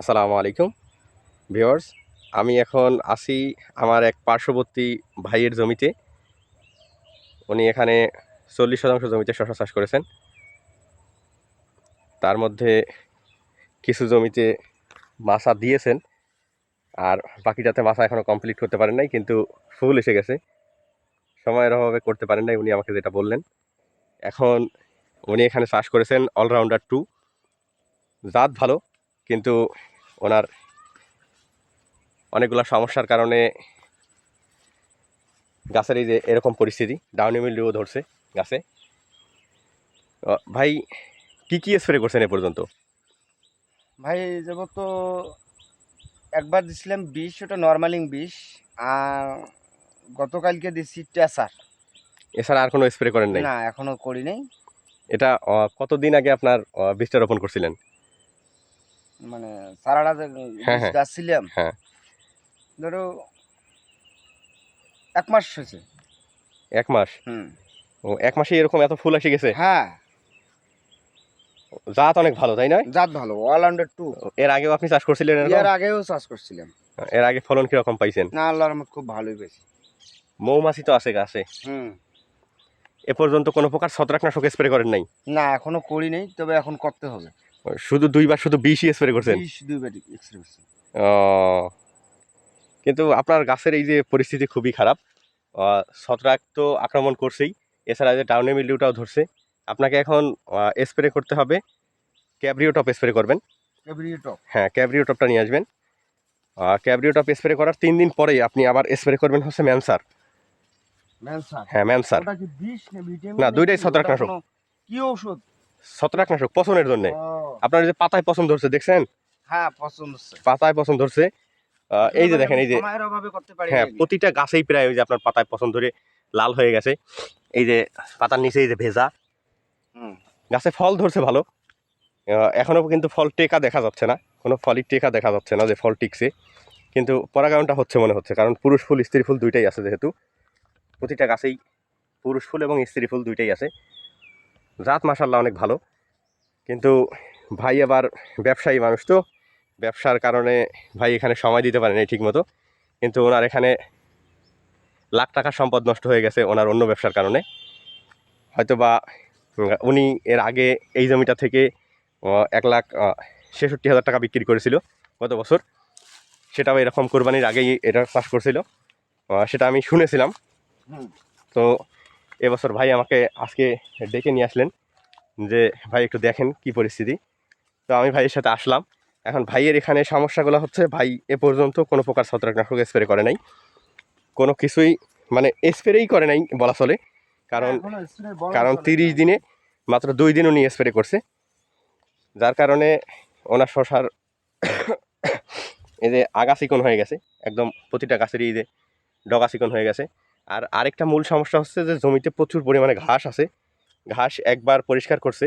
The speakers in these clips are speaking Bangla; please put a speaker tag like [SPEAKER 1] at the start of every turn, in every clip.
[SPEAKER 1] আসসালামু আলাইকুম। ভিওর্স আমি এখন আসি আমার এক পার্শ্ববর্তী ভাইয়ের জমিতে। উনি এখানে চল্লিশ শতাংশ জমিতে শশা চাষ করেছেন। তার মধ্যে কিছু জমিতে মাছা দিয়েছেন। আর বাকিটাতে মাছা এখনও কমপ্লিট করতে পারেন নাই, কিন্তু ফুল এসে গেছে। সময়ের অভাবে করতে পারেন নাই, উনি আমাকে যেটা বললেন। এখন উনি এখানে চাষ করেছেন অলরাউন্ডার টু জাত ভালো কিন্তু ওনার অনেকগুলো সমস্যার কারণে গাছের এই যে এরকম পরিস্থিতি ডাউনি মিলিও ধরছে গাছে। ভাই কি কি স্প্রে করছেন এ পর্যন্ত?
[SPEAKER 2] ভাই যাব তো একবার দিছিলাম বিষ ওটা নর্মালিং বিষ আর গতকালকে দিছি টেসার।
[SPEAKER 1] এছাড়া আর কোনো স্প্রে করেন নাই?
[SPEAKER 2] না এখনও করি নাই।
[SPEAKER 1] এটা কতদিন আগে আপনার বীজটা রোপণ করছিলেন?
[SPEAKER 2] মানে সারাটা
[SPEAKER 1] হ্যাঁ, হ্যাঁ।
[SPEAKER 2] গাছছিলাম
[SPEAKER 1] হ্যাঁ।
[SPEAKER 2] ধরো এক মাস হয়েছে।
[SPEAKER 1] এক মাস?
[SPEAKER 2] হুম।
[SPEAKER 1] ও এক মাসে এরকম এত ফুল এসে গেছে?
[SPEAKER 2] হ্যাঁ।
[SPEAKER 1] জাত অনেক ভালো তাই না
[SPEAKER 2] জাত ভালো অল আন্ডার টু
[SPEAKER 1] এর আগেও আপনি চাষ করছিলেন
[SPEAKER 2] এর আগেও চাষ করছিলাম।
[SPEAKER 1] এর আগে ফলন কীরকম পাইছেন?
[SPEAKER 2] না আল্লাহর রহমত খুব ভালোই পেয়েছি
[SPEAKER 1] মৌমাছি তো আছে গাছে।
[SPEAKER 2] হুম।
[SPEAKER 1] এ পর্যন্ত কোনো প্রকার ছত্রাকনাশক স্প্রে করেন নাই?
[SPEAKER 2] না এখনও করি নাই তবে এখন করতে হবে।
[SPEAKER 1] শুধু দুইবার শুধু বিষই স্প্রে করছেন?
[SPEAKER 2] দুইবার এক্সরে করছি।
[SPEAKER 1] ও, কিন্তু আপনার গাছের এই যে পরিস্থিতি খুবই খারাপ। ছত্রাক তো আক্রমণ করছেই এছাড়া যে ডাউনে মিলিউটাও ধরছে। আপনাকে এখন স্প্রে করতে হবে। ক্যাব্রিও টপ স্প্রে করবেন।
[SPEAKER 2] টপ
[SPEAKER 1] হ্যাঁ ক্যাব্রিও টপটা নিয়ে আসবেন। ক্যাব্রিও টপ স্প্রে করার তিন দিন পরেই আপনি আবার স্প্রে করবেন হচ্ছে ম্যানসার। হ্যাঁ ম্যানসার।
[SPEAKER 2] না
[SPEAKER 1] দুইটাই ছত্রাকনাশক।
[SPEAKER 2] কি ঔষধ?
[SPEAKER 1] ছত্রাকনাশক পছন্দের জন্য। আপনার যে পাতায় পছন্দ ধরছে দেখছেন?
[SPEAKER 2] হ্যাঁ পছন্দ
[SPEAKER 1] পাতায় পছন্দ ধরছে এই যে দেখেন এই যে হ্যাঁ প্রতিটা গাছেই প্রায় ওই যে আপনার পাতায় পছন্দ ধরে লাল হয়ে গেছে। এই যে পাতার নিচে এই যে ভেজা। গাছে ফল ধরছে ভালো। আহ, এখনও কিন্তু ফল টেকা দেখা যাচ্ছে না। কোনো ফলই টেকা দেখা যাচ্ছে না যে ফল টিকছে। কিন্তু পরাগায়নটা হচ্ছে মনে হচ্ছে কারণ পুরুষ ফুল স্ত্রী ফুল দুইটাই আছে যেহেতু। প্রতিটা গাছেই পুরুষ ফুল এবং স্ত্রী ফুল দুইটাই আছে। জাত মাসাল্লাহ অনেক ভালো। কিন্তু ভাই আবার ব্যবসায়ী মানুষ তো ব্যবসার কারণে ভাই এখানে সময় দিতে পারেনি ঠিক মতো কিন্তু ওনার এখানে লাখ টাকার সম্পদ নষ্ট হয়ে গেছে ওনার অন্য ব্যবসার কারণে। হয়তো বা উনি এর আগে এই জমিটা থেকে এক লাখ ছেষট্টি হাজার টাকা বিক্রি করেছিল গত বছর। সেটাও এরকম কোরবানির আগেই এটা চাষ করছিল। সেটা আমি শুনেছিলাম। তো এবছর ভাই আমাকে আজকে ডেকে নিয়ে আসলেন যে ভাই একটু দেখেন কি পরিস্থিতি। তো আমি ভাইয়ের সাথে আসলাম। এখন ভাইয়ের এখানে সমস্যাগুলো হচ্ছে ভাই এ পর্যন্ত কোনো প্রকার ছত্রাকনাশক স্প্রে করে নাই। কোনো কিছুই মানে স্প্রেই করে নাই বলা চলে। কারণ
[SPEAKER 2] বলা
[SPEAKER 1] কারণ তিরিশ দিনে মাত্র দুই দিন উনি স্প্রে করছে। যার কারণে ওনার শশার এই যে আগা চিকন হয়ে গেছে একদম প্রতিটা গাছেরই এই যে ডগা চিকন হয়ে গেছে। আর আরেকটা মূল সমস্যা হচ্ছে যে জমিতে প্রচুর পরিমাণে ঘাস আছে। ঘাস একবার পরিষ্কার করছে।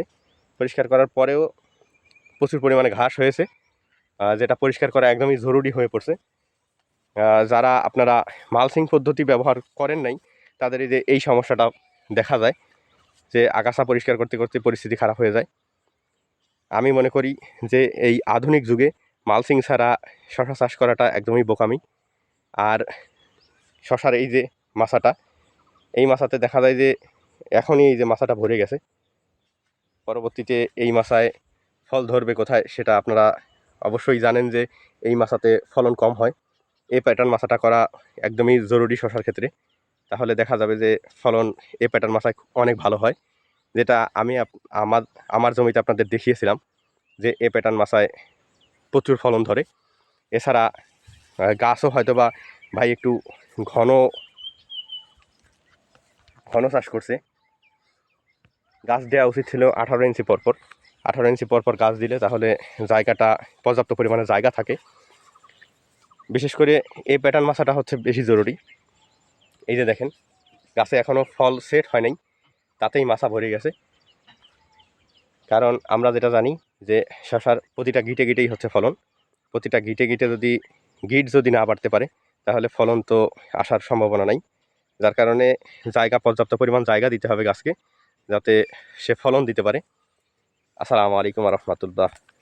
[SPEAKER 1] পরিষ্কার করার পরেও প্রচুর পরিমাণে ঘাস হয়েছে। যেটা পরিষ্কার করা একদমই জরুরি হয়ে পড়ছে। যারা আপনারা মালসিং পদ্ধতি ব্যবহার করেন নাই, তাদের এই যে এই সমস্যাটা দেখা যায় যে আগাছা পরিষ্কার করতে করতে পরিস্থিতি খারাপ হয়ে যায়। আমি মনে করি যে এই আধুনিক যুগে মালসিং ছাড়া শশা চাষ করাটা একদমই বোকামি। আর শশার এই যে মাছাটা। এই মাছাতে দেখা যায় যে এখনই এই যে মাছাটা ভরে গেছে। পরবর্তীতে এই মাছায় ফল ধরবে কোথায় সেটা আপনারা অবশ্যই জানেন যে এই মাছাতে ফলন কম হয়। এই প্যাটার্ন মাছাটা করা একদমই জরুরি শশার ক্ষেত্রে। তাহলে দেখা যাবে যে ফলন এ প্যাটার্ন মাছায় অনেক ভালো হয়। যেটা আমি আমার আমার জমিতে আপনাদের দেখিয়েছিলাম যে এ প্যাটার্ন মাছায় প্রচুর ফলন ধরে। এছাড়া গাছও হয়তো বা ভাই একটু ঘন ঘন চাষ করছে। গাছ দেওয়া উচিত ছিল আঠারো ইঞ্চি পরপর। আঠারো ইঞ্চি পরপর গাছ দিলে তাহলে জায়গাটা, পর্যাপ্ত পরিমাণে জায়গা থাকে। বিশেষ করে এই প্যাটার্ন মাছাটা হচ্ছে বেশি জরুরি। এই যে দেখেন, গাছে এখনও ফল সেট হয় নাই, তাতেই মাছা ভরে গেছে। কারণ আমরা যেটা জানি যে শশার প্রতিটা গিটে গিটেই হচ্ছে ফলন। প্রতিটা গিটে গিটে যদি গিট যদি না বাড়তে পারে, তাহলে ফলন তো আসার সম্ভাবনা নাই। যার কারণে জায়গা, পর্যাপ্ত পরিমাণ জায়গা দিতে হবে গাছকে, যাতে সে ফলন দিতে পারে। আসসালামু আলাইকুম রহমতুল্লাহ।